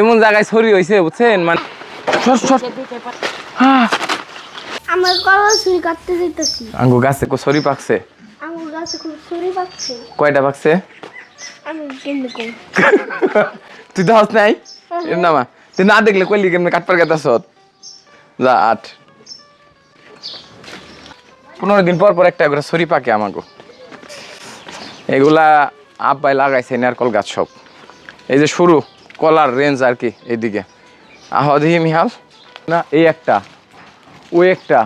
এমন জায়গায় ছড়ি হয়েছে বুঝছেন? মানে সর সর। আমার কলা চুরি কাটতে যেতেছি আঙ্গু গাছে কো ছড়ি পাকছে? গাছে খুব কয়টা পাকছে? আমি কেমনি করি তুই হাস নাই? এর নামা তুই না দেখলে কইলি কেমনে কাটপার গেতাস যা আট। পনেরো দিন পর পর একটা করে ছড়ি পাকে আমাকে এগুলা আব্বাই লাগাইছে নারকল গাছ সব। এই যে শুরু। কলার রেঞ্জ আর কি এইদিকে আহ দেখি মিহাল। না এই একটা ওই একটা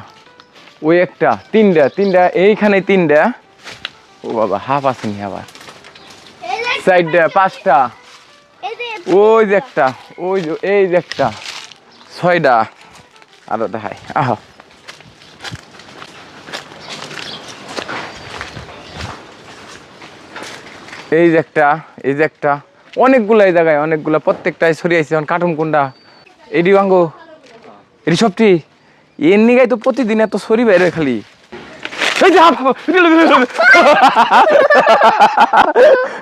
ওই একটা তিনটা তিনটা এইখানে তিনটা। ও বাবা হাফ আসেনি আবার? সাইডটা পাঁচটা। ওই যে একটা ওই যে এই যে একটা। ছয়টা। আরও দেখাই আহ। এই যে একটা এই যে একটা। অনেকগুলা এই জায়গায় অনেকগুলা প্রত্যেকটাই ছড়িয়েছে এখন কার্টুন কোনটা? এডি বাঙ্গ এডি সবটি? এর নিগাই তো প্রতিদিন এত সরি বাইরে খালি।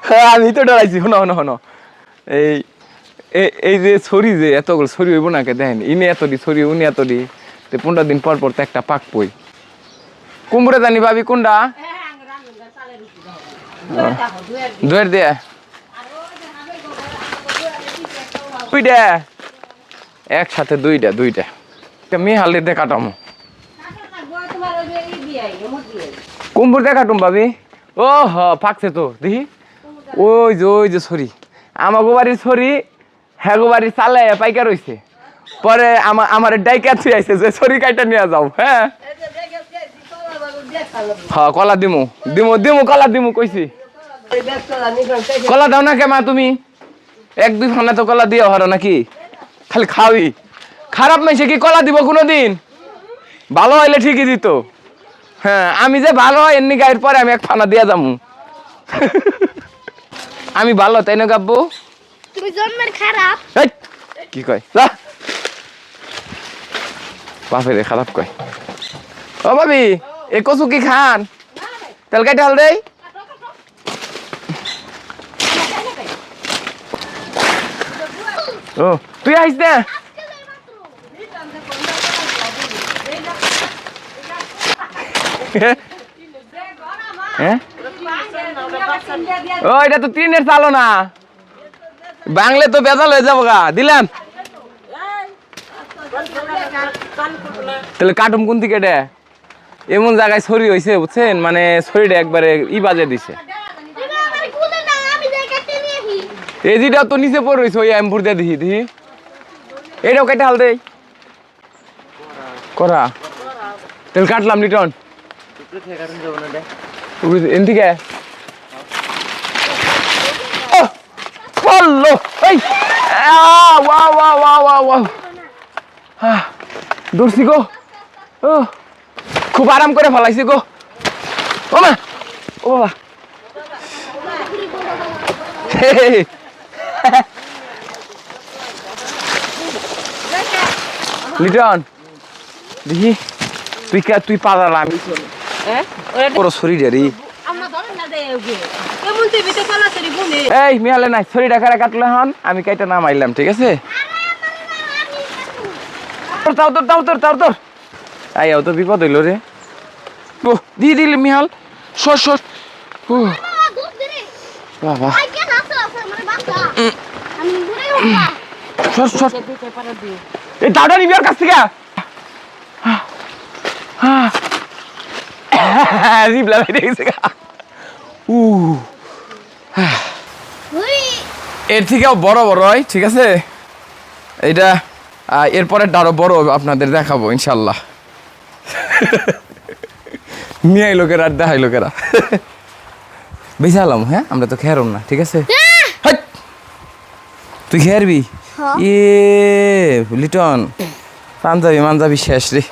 হ্যাঁ, আমি তো ডরাইছি। শোনো শোনো শোনো। এই এই যে ছড়ি যে এতগুলো ছড়ি হইব না কে? দেখেন ইনি এত দি ছড়ি উনি এত দি তো পনেরো দিন পর পর তো একটা পাক পই। কুমড়ে জানি ভাবি কোনটা? দুয়ের দিয়ে দুইটা। একসাথে দুইটা দুইটা। একটা মেয়ে হালি দিয়ে কাটামো। কুমড় দিয়ে কাটুম ভাবি। ও হ পাকছে তো, দেখি। ওই যে ওই যে ছড়ি। আমাগো বাড়ির ছড়ি, হ্যাগো বাড়ির চালে পাইকার রইছে পরে আমার আমার ডাইকা থুই আইছে যে ছড়ি কাইটা নিয়ে যাও হ্যাঁ? হ্যাঁ কলা দিমু। দিমু দিমু, কলা দিমু, কইছি। কলা দাও না কে মা তুমি? এক দুই ফানা তো কলা দিয়ে হরো নাকি? খালি খাওই খারাপ মেসে কি কলা দিব কোনোদিন? ভালো হইলে ঠিকই দিত। হ্যাঁ আমি যে ভালো হয় এমনি গায়ের পরে আমি এক ফানা দিয়ে যাব আমি ভালো তাই না গাব্বু তুমি জন্মের খারাপ। কি কয়? যা। বাপেরে খারাপ কয়। ও ভাবি এ কচু কি খান? তেল কাটে হাল দেই। ও তুই আইস না। হ্যাঁ ও এটা তো তিনের চালো না বাংলে তো বেজাল হয়ে যাব গা। দিলাম। তাহলে কাটুম কোন এটা এমন জায়গায় ছড়ি হয়েছে বুঝছেন? মানে ছড়িটা একবারে ই বাজে দিছে তুমি আমার কুলে না আমি যাই কাটতে নিয়ে যেটা তো নিচে পড়ে রয়েছে, ওই এম্পুর দিয়ে দেখি দেখি। এটাও কেটে হাল দেই। করা। তাহলে কাটলাম লিটন এন থেকে পড়ল এই ওয়া ওয়া ওয়া ওয়া ওয়া। দৌড়ছি গো। ও, খুব আরাম করে ফেলাইছি গো। ও মা, ও বাবা হে, হে, হে। লিটন দেখি তুই কে তুই আমি বড় শরীর রে। দেয় এই মিয়ালে নাই শরীর ডাকারে কাটলে হন আমি কাইটা নাম আইলাম ঠিক আছে? তাও তোর তাও তোর তাও তোর। আইয়াও তো বিপদ হইল রে। ও দি দিল মিহাল। সর সর। ও। বাবা। আছে মানে সর সর। দিয়ে। এই দাওটা নিবি ওর কাছ থেকে? জিবলা বাইরে গেছে উ এর থেকেও বড় বড় হয় ঠিক আছে? এইটা এরপরে আরও বড় হবে আপনাদের দেখাবো ইনশাল্লাহ। মিয়াই লোকেরা আর দেখাই লোকেরা। বেশালাম হ্যাঁ? আমরা তো খেয়ারম না ঠিক আছে? হাট! তুই খেয়ারবি ইয়ে এ লিটন পাঞ্জাবি মাঞ্জাবি শেষ রে।